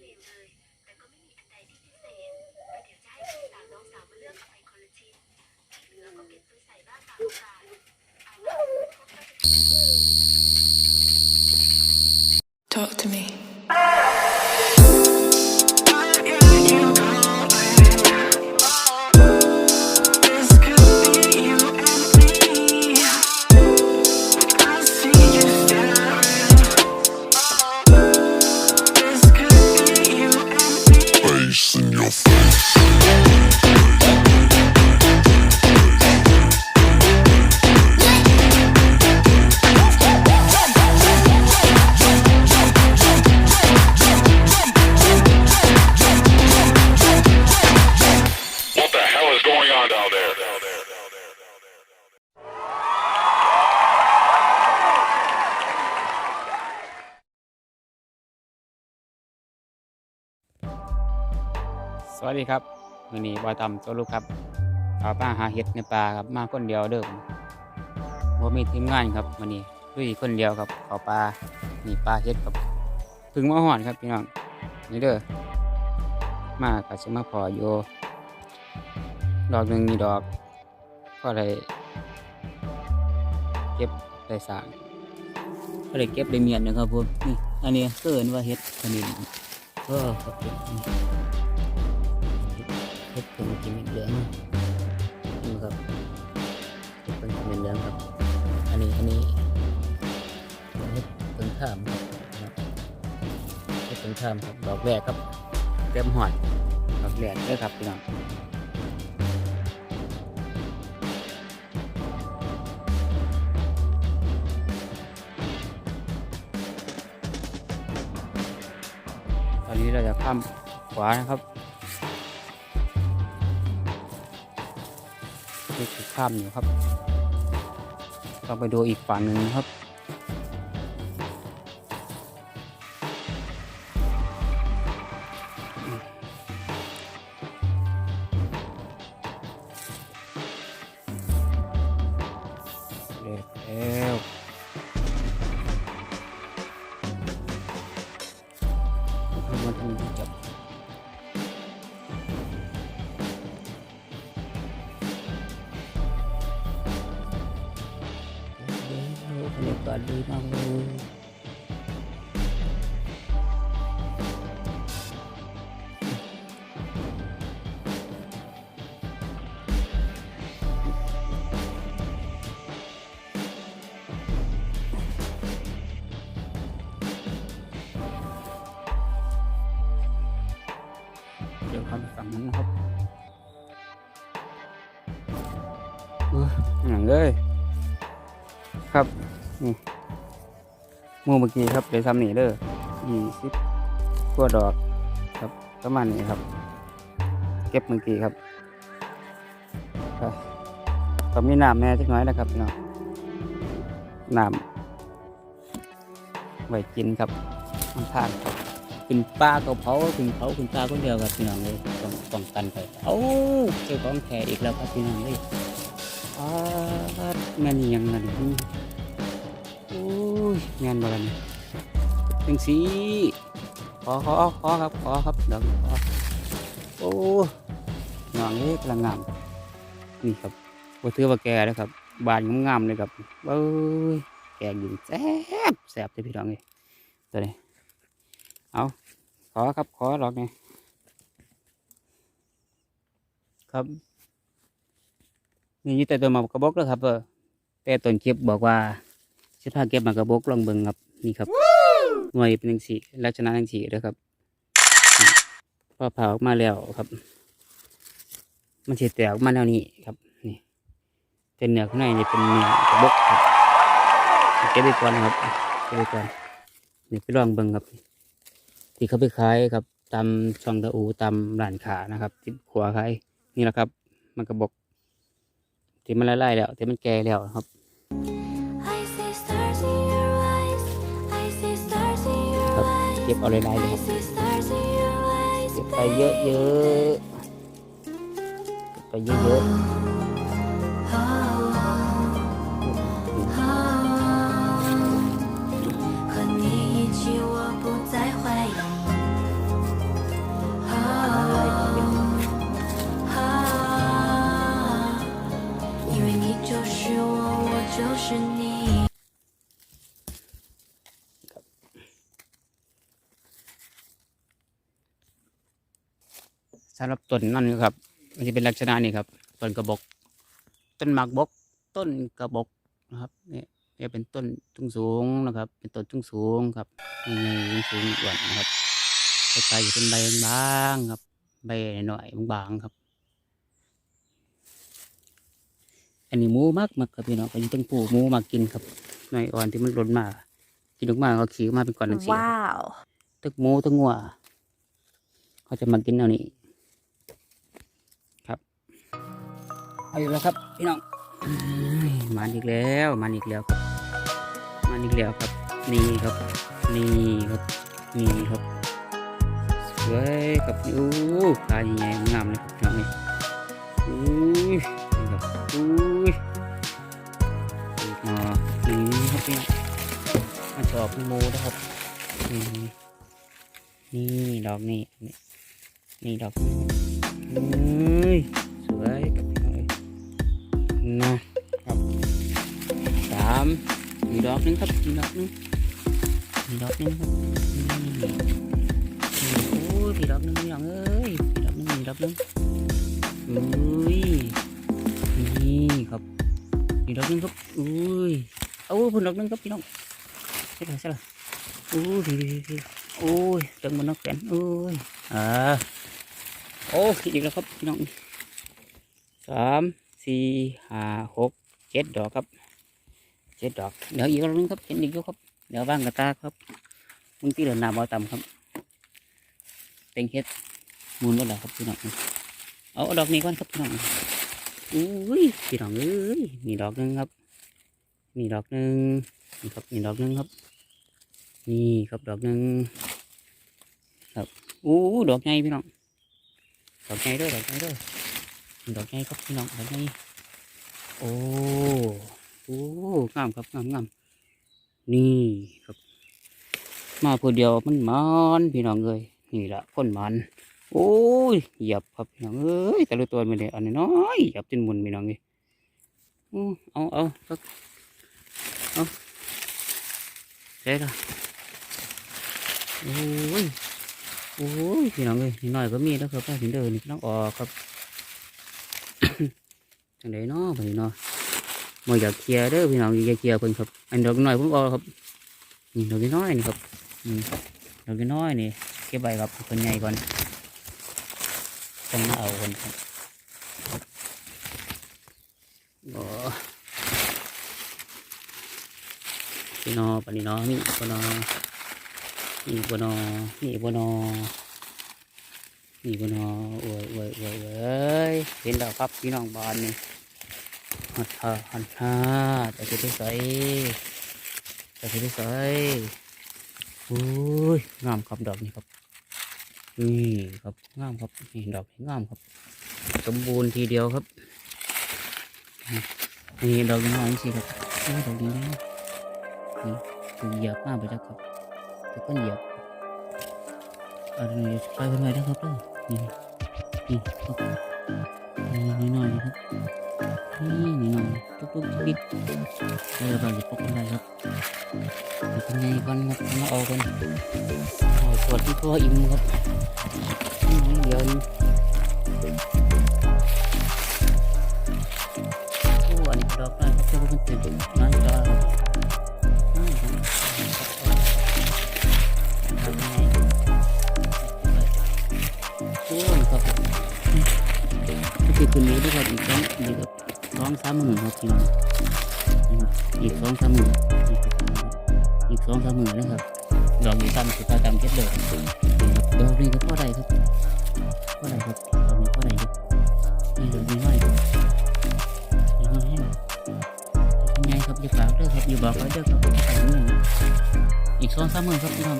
ไม่เลวเลย แต่ก็ไม่มีอันใดที่พิเศษประเดี๋ยวจะให้พี่สาวน้องสาวมาเลือกเอาไปคนละชิ้นที่เหลือก็เก็บไปใส่บ้านตามโอกาสเอาละพบกัน วัสดีครับวันนี้บอยต่ำตัวลูกครับเอาป้าหาเห็ดในป่าครับมาคนเดียวเดิมว่ามีทีมงานครับวันนี้ลุยคนเดียวครับเขาปลานี่ปลาเห็ดครับพึ่งมาหอนครับพี่น้องนี่เด้อมากับสมาพออยู่ดอกหนึ่งมีดอกก็เลยเก็บได้สางก็เลยเก็บได้เมียนนะครับผมนี่อันนี้เกินว่าเห็ดขนิ้นก็ครับนี่ เห็ดเป็นกินเหลืองนี่ครับเห็ดเป็นกินเหลืองครับ อันนี้อันนี้เห็ดเป็นข้ามครับเห็ดเป็นข้ามครับดอกแรกครับเต็มหอดดอกแรกเลยครับพี่น้องตอนนี้เราจะข้ามขวานะครับ ข้ามอยู่ครับต้องไปดูอีกฝั่งหนึ่งครับ บรรยากาศดีมากเลยเดี๋ยวเข้าไปฝั่งนั้นนะครับเอออย่างเลยครับ มูเมื่อกี้ครับเลยทำหนีเด้อยี่สิบกว่าดอกครับประมาณนี้ครับ เก็บเมื่อกี้ครับก็มีน้ำแน่จักน้อยนะครับพี่น้องน้ำไว้กินครับมันทานครับขึ้นปลาก็เผาขึ้นเผาขึ้นปลาคนเดียวครับพี่น้องเลยต้องป้องกันไปเอ้าเจ้าของแขอีกแล้วครับพี่น้องเลยอ่าแม่นอิหยังนั่นนี่ อ้ยงานบอลนี่จังสีขอขอขอครับขอครับเดี๋ยวขอโอ้ยน้องเล็กกำลังงามนี่ครับว่าถือว่าแก่เลยครับ บานงามๆเลยครับเอ้ยแกงยิงแซ่บแซ่บเลยพี่น้องเลยตัวนี้เอาขอครับขอหรอกไงครับนี่ยี่แต่ตัวหมากระบอกแล้วครับเออแต่ต้นคลิปบอกว่า สิพาเก็บมากระบอกลองเบิ่งครับนี่ครับหน่วยเป็นจังสีลักษณะจังสีเด้อครับนี่พอเผาออกมาแล้วครับ มันสิแตกออกมาแล้วนี่ครับนี่เป็นเนื้อข้างในนี่เป็นเนื้อกระบอกครับเก็บไปก่อนครับเก็บไปก่อนนี่ไปลองเบิ่งครับที่เขาไปขายครับตามช่องตะอูตามร้านค้านะครับที่ขัวขายนี่แหละครับ มันกระบอกที่มันละลายแล้วที่มันแก่แล้วครับ เก็บเอาหลายๆเลยครับเก็บไปเยอะๆเก็บไปเยอะๆ สำหรับต้นนั่นครับ มันจะเป็นลักษณะนี้ครับต้นกระบอกต้นหมากบก ต้นกระบอกนะครับเนี่ยเนี่ยเป็นต้นสูงสูงๆนะครับ เป็นต้นสูงสูงๆครับนี่สูงๆอ้วนนะครับไปไปอยู่เป็นใบบางๆครับ ใบหน่อยๆบางๆครับ อันนี้หมูมากมากครับพี่น้องก็ยังต้องปลูกหมูมากินครับหน่อยอ่อนที่มันหล่นมากินออกมาก็ขี่ออกมาเป็นก้อนหนังสี Wow. ตึกหมูตึกงัวเขาจะมากินเอานี่ เอาอยู่แล้วครับ พี่น้องอ้ายมาอีกแล้วมาอีกแล้วครับมาอีกแล้วครับ นี่ครับ นี่ครับ นี่ครับสวยครับอู้ปลาใหญ่งามเลยครับพี่น้องนี่อู้ยนี่ครับอู้ยอีกหน่อนี่ครับพี่น้องมาชอบมูนะครับนี่นี่ดอกนี่นี่ดอกนี่เอ้ยสวยครับามอีกดอกหนึงครับอีกดอกหนึงอีกดอกหนึงครับนี่นี่โอ้ยอีกดอกหนึงพี่น้องเอ้ยอีกดอกหนึงอีกดอกหนึงเอ้ยนี่ครับอีกดอกหนึงครับอุ้ยเอาพุ่นดอกหนึงครับพี่น้องใช่ละใช่ละอู้ดีดีดีโอ้ยจังมันนักแขนโอ้ยอ่าโอ้อีกแล้วครับพี่น้องสามสี่ห้าหกเจ็ดดอกครับ เจ็ดดอกเดี๋ยวอีกรอบนึงครับเห็นอีกยู่ครับเดี๋ยวว่างกระตาครับมึงที่เดินหน้าบอต่ำครับเต็งเฮ็ดมูลก็แล้วครับพี่น้องเอาดอกนี้ก่อนครับพี่น้องอุ้ยพี่น้องเอ้ยนี่ดอกหนึงครับนี่ดอกหนึงนี่ครับนี่ดอกหนึงครับ นี่ครับดอกหนึ่งครับอู้ดอกใหญ่พี่น้องดอกใหญ่ด้วยดอกใหญ่ด้วยดอกใหญ่ครับพี่น้องดอกใหญ่โอ้ โอ้งามครับงามงามนี่ครับ มาผู้เดียวมันมันพี่น้องเลยนี่แหละคนมันโอ้ยหยียบครับพี่น้องเอ้ยแต่ละตัวมันเลยอันน้อยหยียบจนมุนพี่น้องเลยอู้เอาเอาครับเอาเจแล้วโอ้ยโอ้ยพี่น้องเอ้ยนิดหน่อยก็มีแล้วครับป้าถึงเดินนี่ต้องออกครับจังไดเนาะพี่เนาะ มอยากเคลียร์เด้อพี่น้องอยากเคลียร์เพิ่นครับ อันดอกน้อยผมเออกครับนี่ดอกน้อยนี่ครับนี่ดอกน้อยนี่เก็บไว้ครับเพิ่นใหญ่ก่อนต้องมาเอาคนครับโอ้พี่น้องปนนี้เนาะมีปนน้อนี่บนอนี่บนอนี่บนอโอ้ยโอ้ยโอ้ยโอ้ยเห็นแล้วครับพี่น้องบ้านนี่ ฮันท่าฮันท่าแต่จะได้ใส่แต่จะได้ใส่โอ้ยงามครับดอกนี่ครับนี่ครับงามครับนี่ดอกงามครับ สมบูรณ์ทีเดียวครับนี่ดอกนี้น้อยสิครับนี่ดอกนี้นะนี่ถูกเหยียบมากไปแล้วครับแล้วก็เหยียบอันนี้ไปเป็นไงนะครับเด้อนี่นี่ครับนี่นี่หน่อยนะครับ นี่นี่หน่อยตุ๊กตุ๊กนิดแล้วก็จะปกอะไรครับเอด้วยครับอีกสองอีกสองสามหมื่นครับพี่น้องนะครับอีกสองสามหมื่นอีกสองสามหมื่นนะครับดอกนี้ตามสุดตาตามเก็บเดิมดอกนี้ก็พ่อใดครับพ่อใดครับดอกนี้พ่อใดครับนี่ดอกนี้น้อยครับนี่น้อยให้ยังไงครับอย่าฝากเด้อครับอย่าบอกเขาด้อครับไปนึ่อีกสองสามหมื่นครับพี่น้อง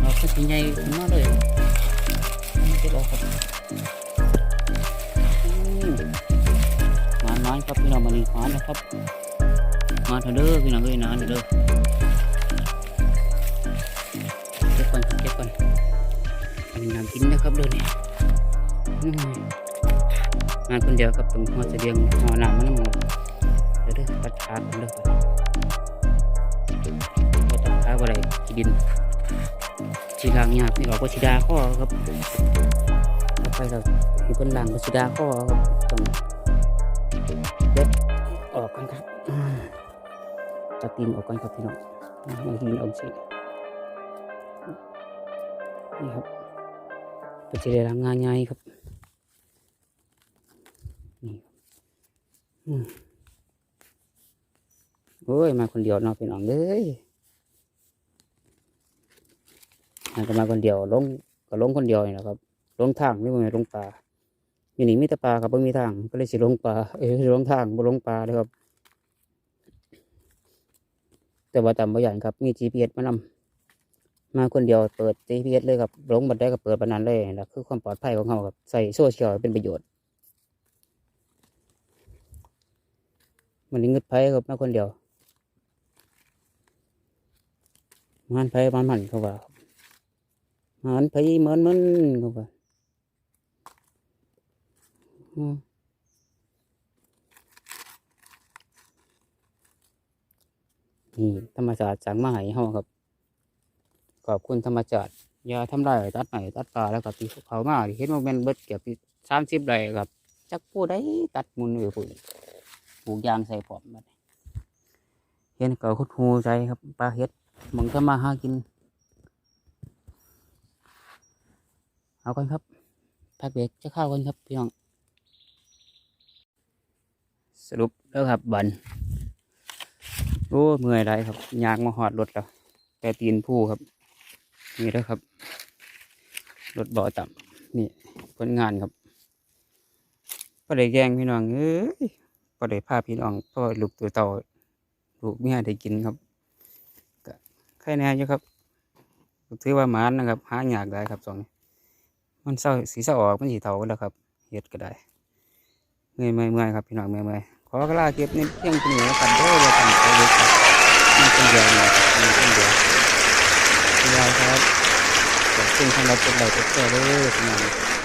เราก็ถึงใหญ่มาเลยไม่ได้บอกครับานครับพี่น้องมานี่หมานนะครับ มาเถอะเด้อพี่น้องเอ้ยนะเถอะเด้อเก็บก่อนเก็บก่อนอันนี้น้ำกินนะครับเด้อเนี่ยอืมมาคนเดียวครับตรงหัวเสบียงหัวหนามมันหมูเด้อตัดขาผมเด้อบ่ตัดขาบ่ได้ขี้ดินสีลางยากนี่เราก็สีดาข้อครับไปเรามีคนหล้างก็สีดาข้อครับต้ง เล็บออกกันครับตัดตีนออกกันครับพี่น้องเอาตีนออกสินี่ครับเป็นสีล้างงานง่ายครับนี่โอ้ยมาคนเดียวเนาะพี่น้องเอ้ยมันก็มาคนเดียวลงก็ลงคนเดียวนี่แหละครับลงทางไม่มาลงป่า อยู่นี่มีแต่ป่าครับไม่มีทางก็เลยสิลงป่าเอ้ยสิลงทางบ่ลงป่าเลยครับ แต่ว่าจำบ่อย่างครับ มี GPS มานำมาคนเดียวเปิด GPS เลยครับลงบันไดก็เปิดบันนั้นเลยนะคือความปลอดภัยของเขาครับใส่โซเชียลเป็นประโยชน์มันนี่เงึดไผครับมาคนเดียวมันไผมันมันเขาว่ามันไปเหมือนมันก็ว่า นี่ธรรมชาติสั่งมาให้เฮาครับขอบคุณธรรมชาติอย่าทำลายตัดไหนตัดป่าแล้วกับที่เขามาเห็นว่าแมันเบิดเก็บสามสิบไร่ครับ จักผู้ใดตัดมุนอยู่ผู้ปลูกยางใส่ผอมบัดนี้เห็นก็คุดหูใจครับปลาเฮ็ดมองทำมาหากิน เอาก่อนครับพักเบรกจะเข้าก่อนครับพี่น้อง สรุปแล้วครับบันโอ้เมื่อยไรครับยางมาหอดรถแล้วแต่ตีนผู้ครับ นี่แล้วครับรถเบาต่ำนี่ผลงานครับก็ได้แกล้งพี่น้องเอ้ยก็ได้พาพี่น้องพ่อลูกตัวเต่าลูกเมียได้กินครับก็ใครแน่อยู่ครับถือว่ามานนะครับ หายากได้ครับสองมันเศร้าสีเศร้าออกมันสีเทากันแล้วครับเฮ็ดก็ได้เมื่อยเมื่อยเมยครับพี่น้องเมื่อยเมื่อย อกระลาเก็บในเพียงเท่านี้แล้วกันเด้อเลยกันไปเลยครับมีคนเดียวนะครับมีคนเดียวบ๊ายายครับขอบคุณสำหรับกดไลค์กดแชร์เด้อพี่น้อง